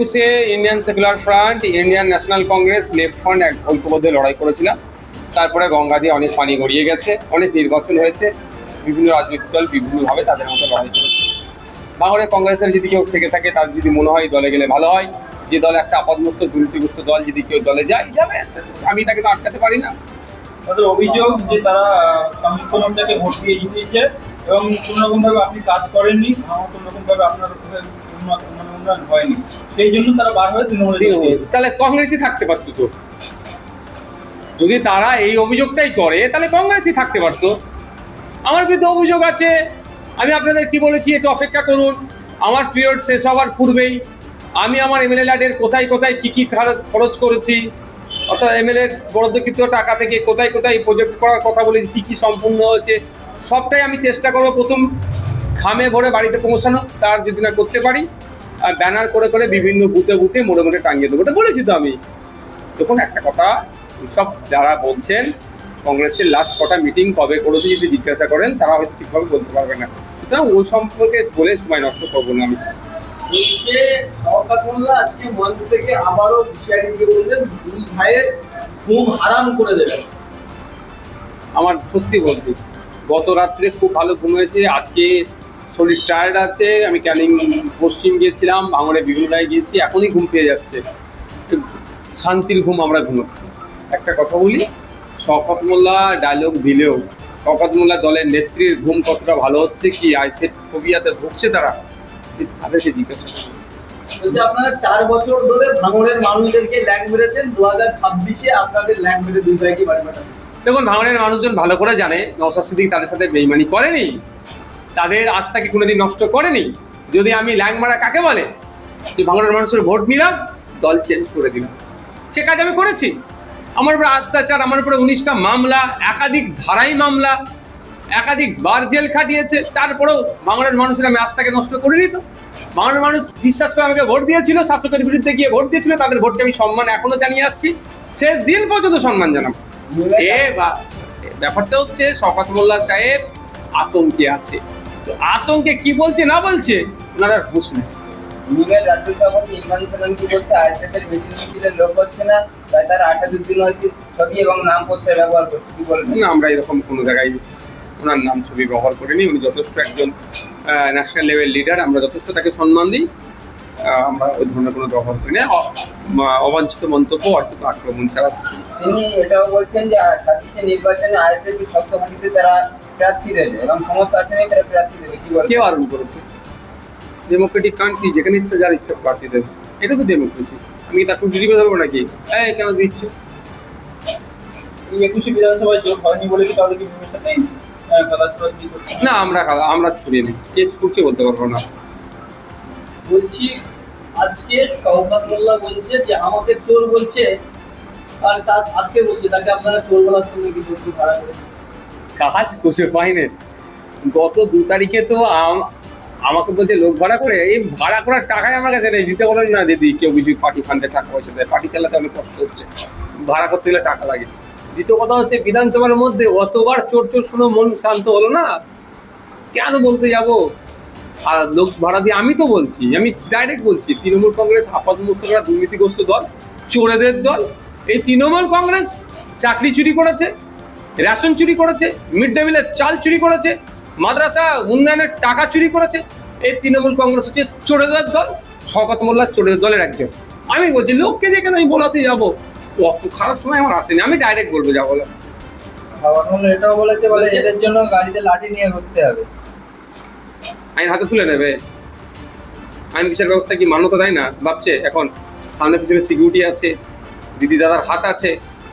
একুশে Indian secular front Indian national Congress left front এক ঐক্যবদ্ধে লড়াই করেছিলাম। তারপরে গঙ্গা দিয়ে অনেক পানি গড়িয়ে গেছে, অনেক নির্বাচন হয়েছে, বিভিন্ন রাজনৈতিক দল বিভিন্নভাবে তাদের মতো লড়াই করেছে। বাংলায় কংগ্রেসের যদি কেউ থেকে থাকে, তার যদি মনে হয় দলে গেলে ভালো হয়। যে দল একটা আপাদমস্ত দুর্নীতিগ্রস্ত দল যদি কেউ দলে যায়, যাবে। আমি তাকে তো আটকাতে পারি না। তাদের অভিযোগ যে তারা সংযুক্ত ভোট দিয়ে জিতিয়েছে এবং কোনো রকম ভাবে আপনি কাজ করেননি, আমার কোনো রকম ভাবে আপনার উন্নয়ন হয়নি। সেই জন্য তারা বার হয়ে তৃণমূলে তাহলে কংগ্রেসই থাকতে পারতো তো। যদি তারা এই অভিযোগটাই করে তাহলে কংগ্রেসই থাকতে পারতো। আমার বিরুদ্ধে অভিযোগ আছে। আমি আপনাদের কি বলেছি একটু অপেক্ষা করুন। আমার পিরিয়ড শেষ হওয়ার পূর্বেই আমি আমার এমএলএ ল্যাডের কোথায় কোথায় কী কী খরচ- করেছি অর্থাৎ এমএলএ বরাদ্দকৃত টাকা থেকে কোথায় কোথায় প্রজেক্ট করার কথা বলেছি কী কী সম্পূর্ণ হয়েছে সবটাই আমি চেষ্টা করব প্রথম খামে ভরে বাড়িতে পৌঁছানো তার যদি না করতে পারি ব্যানার করে করে বিভিন্ন বুথে বুথে মোড়ে মোড়ে টাঙিয়ে দেবো। ওটা বলেছি তো আমি। তখন একটা কথা সব যারা বলছেন কংগ্রেসের লাস্ট কটা মিটিং কবে করেছে যদি জিজ্ঞাসা করেন তারা হয়তো ঠিকভাবে বলতে পারবে না। সুতরাং ওই সম্পর্কে বলে সময় নষ্ট করব না আমি। বলছে শওকত মোল্লা আজকে মঞ্চ থেকে আবারও বললেন দুই ভাইয়ের ঘুম হারাম করে দেবেন। আমার সত্যি বলতে গত রাত্রে খুব ভালো ঘুম হয়েছে আজকে শরীর টায়ার্ড আছে আমি ক্যানিং পশ্চিম গিয়েছিলাম ভাঙড়ে বিভিন্নটায় গিয়েছি এখনই ঘুম পেয়ে যাচ্ছে। শান্তির ঘুম আমরা ঘুমোচ্ছি। একটা কথা বলি শওকত মোল্লা ডায়লগ দিলেও শওকত মোল্লা দলের নেত্রীর ঘুম কতটা ভালো হচ্ছে কি আইসেট ফোবিয়াতে ভুগছে তারা তাদেরকে জিজ্ঞাসা করুন। বলছে আপনারা চার বছর ধরে ভাঙড়ের মানুষদেরকে ল্যাং মেরেছেন দু হাজার ছাব্বিশে আপনাদের ল্যাং মেরে দুই ভাইকে বাড়ি পাঠাবেন দেখুন ভাঙড়ের মানুষজন ভালো করে জানে নওসাদ সিদ্দিক তাদের সাথে বেইমানি করেনি। তাদের আস্থাকে কোনোদিন নষ্ট করেনি। যদি আমি ল্যাং মারা কাকে বলে? যে বাংলার মানুষের ভোট নিলাম দল চেঞ্জ করে দিলাম। সে কাজ আমি করেছি। আমার উপরে অত্যাচার আমার উপরে উনিশটা মামলা একাধিক ধারাই মামলা একাধিক বার জেল খাটিয়েছে তারপরেও বাংলার মানুষের আমি আস্থাকে নষ্ট করে তো। বাংলার মানুষ বিশ্বাস করে আমাকে ভোট দিয়েছিল শাসকের বিরুদ্ধে গিয়ে ভোট দিয়েছিল তাদের ভোটকে আমি সম্মান এখনও জানিয়ে আসছি। শেষ দিন পর্যন্ত সম্মান জানাব। এ বা- ব্যাপারটা হচ্ছে শওকত মোল্লা সাহেব আতঙ্কে আছে। আতঙ্কে কি বলছে না বলছে? ওনারা নেই। নিমের রাজ্য সভাপতি ইমরান কি বলছে আইএসএফের মিটিং মিছিলের লোক হচ্ছে না তাই তারা আসাদুদ্দিন হয়েছে ছবি এবং নামপত্র ব্যবহার করছে কি বলবেন? না আমরা এরকম কোনো জায়গায় ওনার নাম ছবি ব্যবহার করিনি উনি যথেষ্ট একজন ন্যাশনাল লেভেল লিডার আমরা যথেষ্ট তাকে সম্মান দিই আমরা ওই ধরনের কোনো ব্যবহার করি না অবাঞ্ছিত মন্তব্য হয়তো আক্রমণ ছাড়া তিনি এটাও বলছেন যে ছাব্বিশে নির্বাচনে আইএসএফ শক্ত তারা প্রার্থী দেবে এবং সমস্ত আসনে তারা প্রার্থী দেবে কি কে বলবেন বারণ করেছে? ডেমোক্রেটিক কান্ট্রি যেখানে ইচ্ছা যার ইচ্ছা প্রার্থী দেবে। এটা তো ডেমোক্রেসি আমি কি তার খুব করে ধরবো নাকি? এই কেন দিচ্ছ? এই একুশে বিধানসভায় যোগ হয়নি বলে কি তাহলে কি সাথে না আমরা খাওয়া- আমরা ছড়িয়ে নিই। কে করছে বলতে পারব না। বলছি আজকে শওকত মোল্লা বলছে যে আমাকে চোর বলছে। আর তার ভাগ্যে বলছে? তাকে আপনারা চোর বলার জন্য কি চোরটি ভাড়া করে কাজ খুঁজে পাইনি গত দু তারিখে তো আম- আমাকে বলছে, লোক ভাড়া করে? এই ভাড়া করার টাকাই আমার কাছে নেই। দিতে বলেন না, দিদি। কেউ কিছু পার্টি ফান্ডে টাকা পয়সা দেয়। পার্টি চালাতে অনেক কষ্ট হচ্ছে। ভাড়া করতে গেলে টাকা লাগে। দ্বিতীয় কথা হচ্ছে, বিধানসভার মধ্যে অতবার চোর চোর শুনে মন শান্ত হলো না? কেন বলতে যাব? আর লোক ভাড়া দিয়ে আমি তো বলছি, আমি ডাইরেক্ট বলছি, তৃণমূল কংগ্রেস, আপাত মুস্তকরা দুর্নীতিগ্রস্ত দল, চোরেদের দল, এই তৃণমূল কংগ্রেস চাকরি চুরি করেছে। রেশন চুরি করেছে মিড ডে মিলের চাল চুরি করেছে মাদ্রাসা উন্নয়নের টাকা চুরি করেছে। এই তৃণমূল কংগ্রেস হচ্ছে চোরেদের দল শওকত মোল্লা চোরেদের দলের একজন। আমি বলছি লোককে দিয়ে কেন আমি বলাতে যাব। অত খারাপ সময় আমার আসেনি আমি ডাইরেক্ট বলব যা বলো এটাও বলেছে বলে এদের জন্য গাড়িতে লাঠি নিয়ে ঘুরতে হবে। আইন হাতে তুলে নেবে। আইন বিচার ব্যবস্থা কি মান্যতা দেয় না? ভাবছে এখন সামনে পিছনে সিকিউরিটি আছে দিদি দাদার হাত আছে।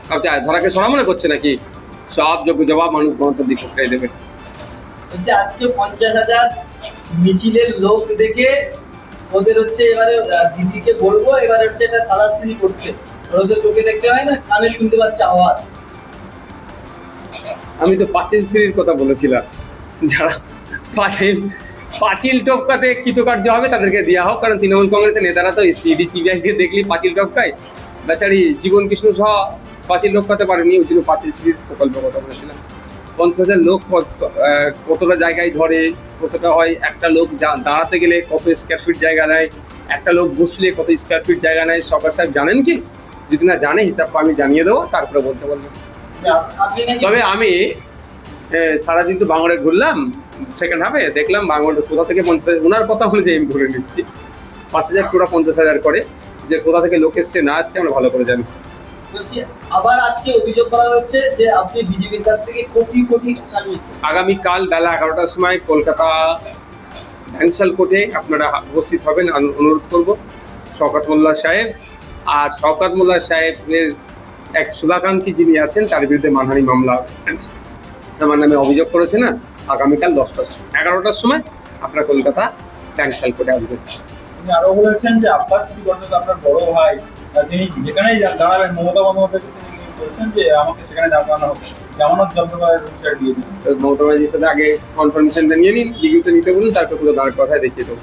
ভাবছে ধরাকে সরা মনে করছে নাকি? সব যোগ্য জবাব মানুষ গণতান্ত্রিক প্রক্রিয়ায় দেবে। বলছে আজকে পঞ্চাশ হাজার মিছিলের লোক দেখে ওদের হচ্ছে এবারে দিদিকে বলব এবারে হচ্ছে এটা তালাশ্রী করতে ওরা তো চোখে দেখতে হয় না কানে শুনতে পাচ্ছে আওয়াজ। আমি তো পাঁচিল সিঁড়ির কথা বলেছিলাম। যারা পাঁচিল পাঁচিল টপকাতে কৃতকার্য হবে তাদেরকে দেওয়া হোক কারণ তৃণমূল কংগ্রেসের নেতারা তো সিডি সিবিআই কে দেখলি পাঁচিল টপকায়। বেচারি জীবন কৃষ্ণ সহ পাঁচিল টপকাতে পারেনি, ওই জন্য পাঁচিল সিঁড়ির প্রকল্পের কথা বলেছিলাম। পঞ্চাশ হাজার লোক কতটা জায়গায় ধরে, কতটা হয়, একটা লোক দাঁড়াতে গেলে কত স্কোয়ার ফিট জায়গা নেয়, একটা লোক বসলে কত স্কোয়ার ফিট জায়গা নেয়, সরকার সাহেব জানেন কি? যদি না জানে, হিসাবটা আমি জানিয়ে দেবো, তারপরে বলতে নাকি তবে আমি সারাদিন তো বাংলায় ঘুরলাম সেকেন্ড হাফে দেখলাম বাংলাদেশ কোথা থেকে পঞ্চাশ হাজার ওনার কথা অনুযায়ী আমি ধরে নিচ্ছি। পাঁচ হাজার কোটা পঞ্চাশ হাজার করে, যে কোথা থেকে লোক এসছে, না আসছে, আমরা ভালো করে জানি। বলছি আবার আজকে অভিযোগ করা হচ্ছে যে আপনি বিজেপির কাছ থেকে কোটি কোটি আগামীকাল বেলা এগারোটার সময় কলকাতা ভ্যাংশাল কোর্টে আপনারা উপস্থিত হবেন। অনুরোধ করব শওকত মোল্লা সাহেব আর শওকত মোল্লা সাহেবের এক শুভাকাঙ্ক্ষী যিনি আছেন তার বিরুদ্ধে মানহানি মামলা আমার নামে অভিযোগ করেছে না আগামীকাল দশটার সময় এগারোটার সময় আপনারা কলকাতা ভ্যাংশাল কোর্টে আসবেন। আরও বলেছেন যে আব্বাস আপনার বড় ভাই। তিনি যেখানেই দাঁড়াবেন, মমতা বন্দ্যোপাধ্যায় বলছেন যে আমাকে সেখানে দাঁড়ানো হবে। জামানত আগে কনফার্মেশনটা নিয়ে নিন ডিগ্রিতে নিতে বলুন, তারপর পুরো দাঁড় কথায় দেখিয়ে দেবো।